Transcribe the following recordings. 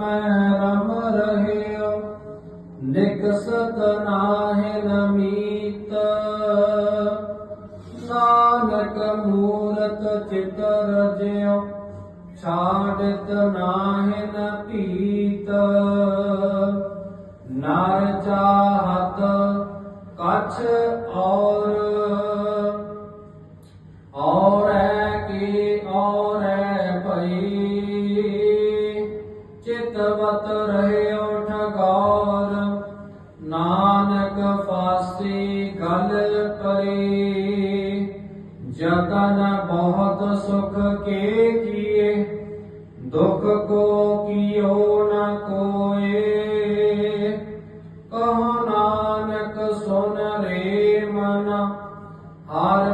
ਮੈਂ ਰਮ ਰਹਿਓ ਨਿਕਸਤ ਨਾਹਿ ਨਮੀਤ। ਨਾਨਕ ਮੂਰਤ ਚਿਤਰ ਜਿਉ ਛਾੜਤ ਨਾਹਿ ਨ ਭੀਤ ਨਰ ਚਾਹਤ, ਕਛ ਔਰ ਰਹਿਓ ਠਗੌਰ ਨਾਨਕ ਫਾਸੀ ਗਲ ਪਰੀ। ਜਤਨ ਬਹੁਤ ਸੁਖ ਕੇ ਕੀਏ, ਦੁਖ ਕੋ ਕੀਓ ਨ ਕੋਏ। ਕਹੋ ਨਾਨਕ ਸੁਨ ਰੇ ਮਨ, ਹਰ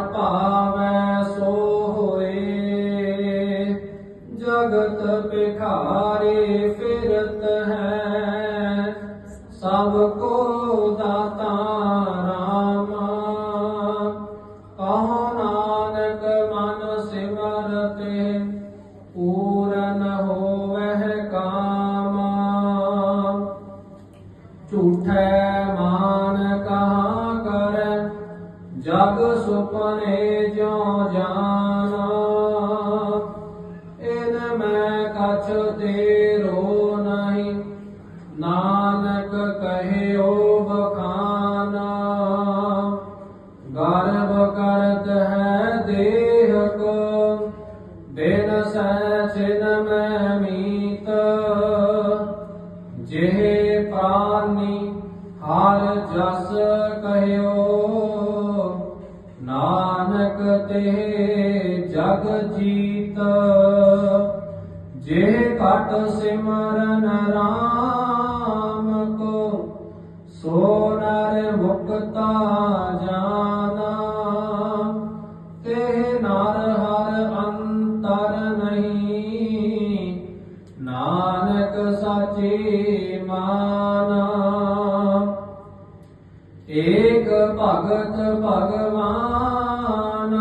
ਪੂਰਨ ਹੋਵਹਿ ਕਾਮ। ਝੂਠੈ ਮਾਨ ਕਹਾ ਕਰ, ਜਗ ਸੁਪਨੇ ਜੋ ਜਾਣਾ। ਇਨ ਮੈਂ ਕਛ ਤੇਰੋ ਨਹੀਂ, ਨਾਨਕ ਕਹਿਓ ਬਖਾਨਾ। ਗਰਭ ਕਰਤ ਸੈ ਸਿਨ ਮੈਂ ਮੀਤ, ਜਿਹ ਪ੍ਰਾਨੀ ਹਰ ਜਸ ਕਹਿਓ। ਨਾਨਕ ਤੇ ਜਗ ਜੀਤ ਜੇ ਘਟ ਸਿਮਰਨ ਰਾਮ ਕੋ, ਸੋ ਨਰ ਮੁਕਤਾ ਜਾ ਨਾਨਕ ਸਾਚੀ ਮਾਨਾ। ਏਕ ਭਗਤ ਭਗਵਾਨ,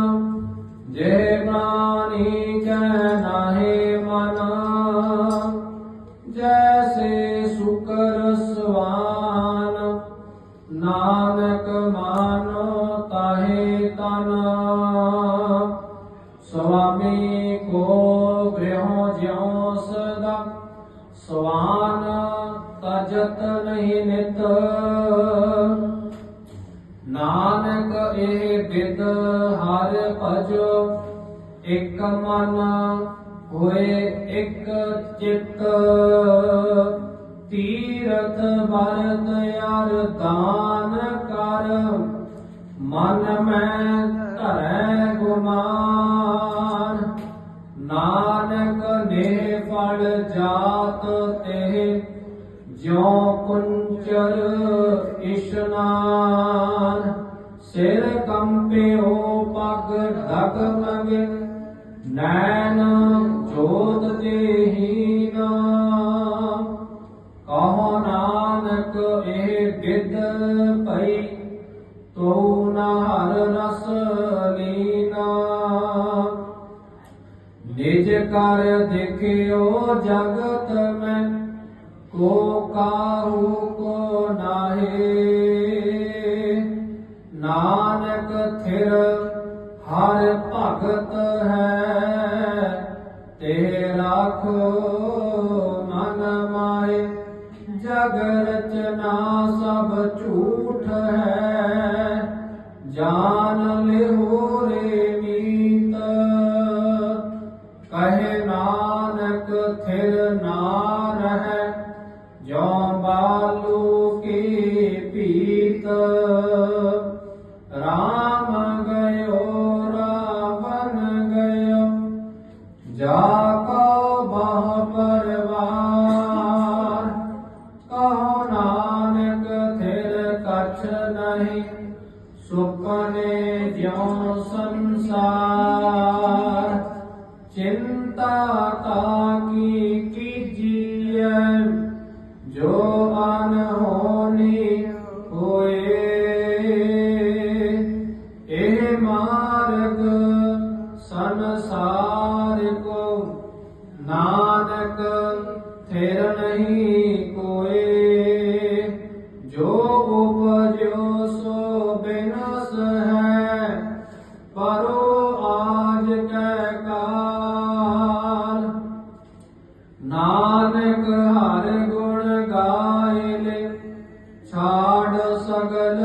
ਜੇ ਪ੍ਰਾਨੀ ਕੈ ਨਾਹੀ ਮਨ। ਜੈਸੇ ਸੁਕਰ ਸਵਾਨ, ਨਾ ਸਦਾ ਸਵਾਨ ਤਜਤ ਨਹੀਂ ਨਿਤ। ਨਾਨਕ ਇਹ ਬਿਦ ਹਰ ਭਜੋ, ਇਕ ਮਨ ਹੋਏ ਇਕ ਚਿਤ। ਤੀਰਥ ਬਰਤ ਯਾਰ ਦਾਨ ਕਰ, ਮਨ ਮੈਂ ਧਰੈ ਗੁਮਾਨ। ਜਾਤ ਤੇ ਜਿਉ ਕੁੰਚਰ ਇਸ਼ਨਾਨ ਸਿਰ ਕੰਪਿਓ ਪਗ ਡਗਮਗੇ ਨੈਣ ਜੋਤ ਦੇਹੀਨ ਕਹੋ ਨਾਨਕ ਇਹ ਬਿਦ ਭਈ, ਤੋ ਨ ਹਰ ਰਸ ਲੀਨਾ ਕਰ ਦੇਖਿਓ ਜਗਤ ਮੈਂ, ਕੋ ਕਾਹੂ ਕੋ ਨਾਹੀ। ਨਾਨਕ ਥਿਰ ਹਰ ਭਗਤ ਹੈ, ਤੇ ਰਾਖੋ ਜਾ ਕੋ ਬਹ ਪਰਵਾਰ ਕਹੋ ਨਾਨਕ ਥਿਰ ਕਛ ਨਹੀਂ, ਸੁਪਨੇ ਜਿਉ ਸੰਸਾਰ, ਚਿੰਤਾ ਤਾ ਕੀ ਕੀਜੀਐ ਕੋ ਨਾਨਕ ਥਿਰ ਨਹੀਂ ਕੋਏ। ਜੋ ਉਪਜਿਓ ਸੋ ਬਿਨਸ ਹੈ, ਪਰੋ ਆਜ ਕੈ ਕਾਲ। ਨਾਨਕ ਹਰ ਗੁਣ ਗਾਇ ਲੈ ਛਾੜ ਸਗਲ